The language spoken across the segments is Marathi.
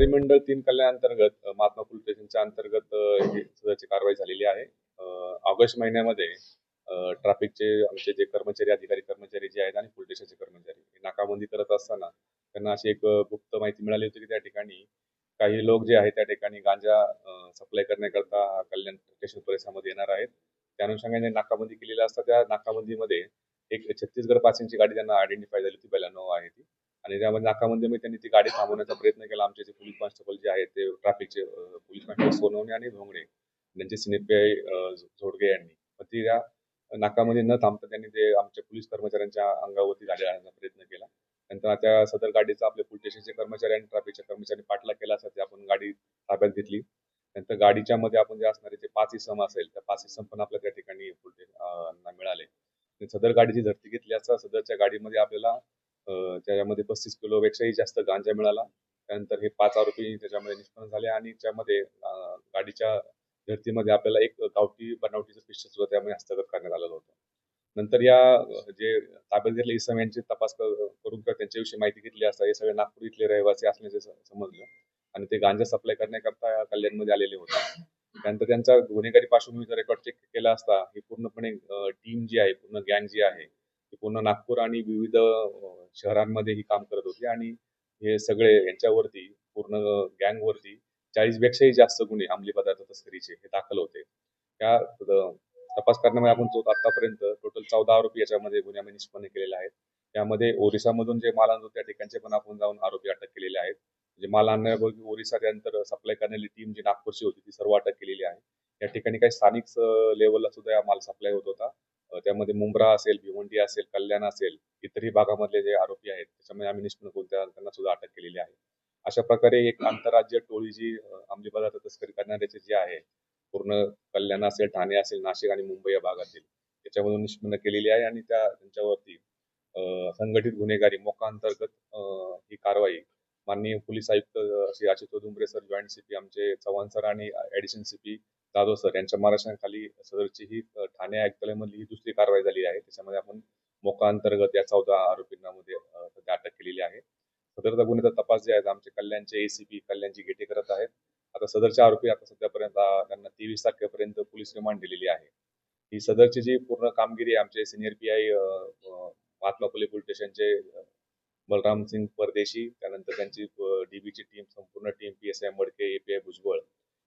तीन कल्याण अंतर्गत महात्मा फुले स्टेशनच्या अंतर्गत सदरची कारवाई झालेली आहे. ऑगस्ट महिन्यामध्ये ट्रॅफिकचे आमचे जे कर्मचारी अधिकारी कर्मचारी जे आहेत आणि पोलीस स्टेशनचे कर्मचारी नाकाबंदी करत असताना त्यांना अशी एक गुप्त माहिती मिळाली होती की त्या ठिकाणी काही लोक जे आहेत त्या ठिकाणी गांजा सप्लाय करण्याकरता कल्याण स्टेशन परिसरामध्ये येणार आहेत. त्या अनुषंगाने नाकाबंदी केलेली असता त्या नाकाबंदीमध्ये एक छत्तीसगड पासिंगची गाडी त्यांना आयडेंटिफाय झाली होती बेलानो आहे ती. आणि त्यामध्ये नाकामध्ये त्यांनी ती गाडी थांबवण्याचा प्रयत्न केला. आमचे जे पोलीस कॉन्स्टेबल जे आहेत ते ट्रॅफिकचे पोलीस कॉन्स्टेबल सोनवणे आणि भोंगणे त्यांचे सिनेपीआय झोडगे यांनी. मग ती त्या नाकामध्ये न थांबता त्यांनी ते आमच्या पोलीस कर्मचाऱ्यांच्या अंगावरती गाडी आणण्याचा प्रयत्न केला. नंतर त्या सदर गाडीचा आपले पोलीस स्टेशनचे कर्मचारी आणि ट्रॅफिकच्या कर्मचाऱ्यांनी पाठलाग केला असता ते आपण गाडी ताब्यात घेतली. नंतर गाडीच्या मध्ये आपण जे असणारे जे पाच इसम असेल त्या पाच इसम पण आपल्या त्या ठिकाणी मिळाले. आणि सदर गाडीची झडती घेतली असता सदरच्या गाडीमध्ये आपल्याला त्याच्यामध्ये पस्तीस किलो पेक्षाही जास्त गांजा मिळाला. त्यानंतर हे पाच आरोपी त्याच्यामध्ये निष्पन्न झाले आणि त्यामध्ये गाडीच्या धर्तीमध्ये आपल्याला एक गावठी बनावटीचं पिस्टल सुद्धा त्यामध्ये हस्तगत करण्यात आलेलं होतं. नंतर या जे ताब्यात घेतले इसम यांची तपास करून किंवा त्यांच्याविषयी माहिती घेतली असता हे सगळे नागपूर इथले रहिवासी असल्याचे समजलं. आणि ते गांजा सप्लाय करण्याकरता या कल्याणमध्ये आलेले होते. त्यानंतर त्यांचा गुन्हेगारी पार्श्वभूमीचा रेकॉर्ड चेक केला असता ही पूर्णपणे टीम जी आहे पूर्ण गँग जी आहे पूर्ण नागपूर आणि विविध शहरांमध्ये ही काम करत होती आणि हे सगळे यांच्यावरती पूर्ण गँग वरती चाळीस पेक्षाही जास्त गुन्हे अंमली पदार्थ तस्करीचे हे दाखल होते. त्या तपास करण्यामध्ये आपण तो आतापर्यंत टोटल चौदा आरोपी याच्यामध्ये गुन्ह्यामध्ये निष्पन्न केलेले आहेत. त्यामध्ये ओरिसामधून जे माल आणतो त्या ठिकाणचे पण आपण जाऊन आरोपी अटक केलेले आहेत. म्हणजे माल आणण्यापूर्वी ओरिसा त्यानंतर सप्लाय करणारी टीम जी नागपूरची होती ती सर्व अटक केलेली आहे. या ठिकाणी काही स्थानिक लेवलला सुद्धा या माल सप्लाय होत होता. त्यामध्ये मुंब्रा असेल भिवंडी असेल कल्याण असेल इतरही भागामधले जे आरोपी आहेत त्याच्यामध्ये आम्ही निष्पन्न करून त्या- त्यांना सुद्धा अटक केलेली आहे. अशा प्रकारे एक आंतरराज्य टोळी जी अंमली पदार्थ तस्करी करणाऱ्याचे जे आहे पूर्ण कल्याण असेल ठाणे असेल नाशिक आणि मुंबई या भागातील त्याच्यामधून निष्पन्न केलेली आहे आणि त्या त्यांच्यावरती संघटित गुन्हेगारी मोका अंतर्गत ही कारवाई माननीय पोलीस आयुक्त Shri Ashish Dumbre sir joint CP आमचे चव्हाण सर आणि ऍडिशनल सीपी जाधव सर यांच्या मार्गदर्शनाखाली सदरची ही ठाणे आयुक्तालयामधली ही दुसरी कारवाई झाली आहे. त्याच्यामध्ये आपण मोका अंतर्गत या चौदा आरोपींना मध्ये सध्या अटक केलेली आहे. सदरचा गुन्ह्याचा तपास जे आहे आमचे कल्याणचे एसीपी कल्याणची गेटे करत आहेत. आता सदरचे आरोपी आता सध्यापर्यंत त्यांना तेवीस तारखेपर्यंत पोलीस रिमांड दिलेली आहे. ही सदरची जी पूर्ण कामगिरी आहे आमचे senior P I Mahatma Phule police स्टेशनचे बलराम सिंग परदेशी त्यानंतर त्यांची डीबीची टीम संपूर्ण team P S I Madke API Bhujbal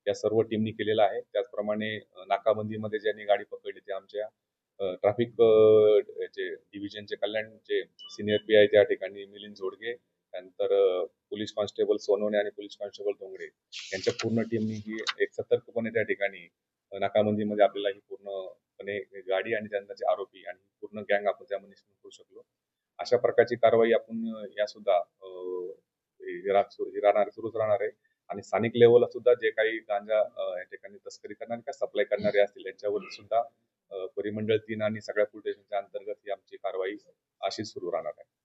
या सर्व टीमनी केलेला आहे. त्याचप्रमाणे नाकाबंदीमध्ये ज्यांनी गाडी पकडली ते आमच्या ट्रॅफिक जे डिव्हिजनचे कल्याणचे सिनियर पी आय त्या ठिकाणी मिलिंद जोडगे त्यानंतर पोलीस कॉन्स्टेबल सोनवणे आणि पोलीस कॉन्स्टेबल डोंगरे यांच्या पूर्ण टीमनी ही एक सतर्कपणे त्या ठिकाणी नाकाबंदीमध्ये आपल्याला ही पूर्णपणे गाडी आणि त्यांचे आरोपी आणि पूर्ण गँग आपण त्यामध्ये करू शकलो. अशा प्रकारची कारवाई आपण या सुद्धा राहणार सुरूच राहणार आहे. आणि स्थानिक लेवलला सुद्धा जे काही गांजा या ठिकाणी तस्करी करणारे काय सप्लाय करणारे असतील यांच्यावर सुद्धा परिमंडळ तीन आणि सगळ्या पोलीस स्टेशनच्या अंतर्गत ही आमची कारवाई अशीच सुरू राहणार आहे.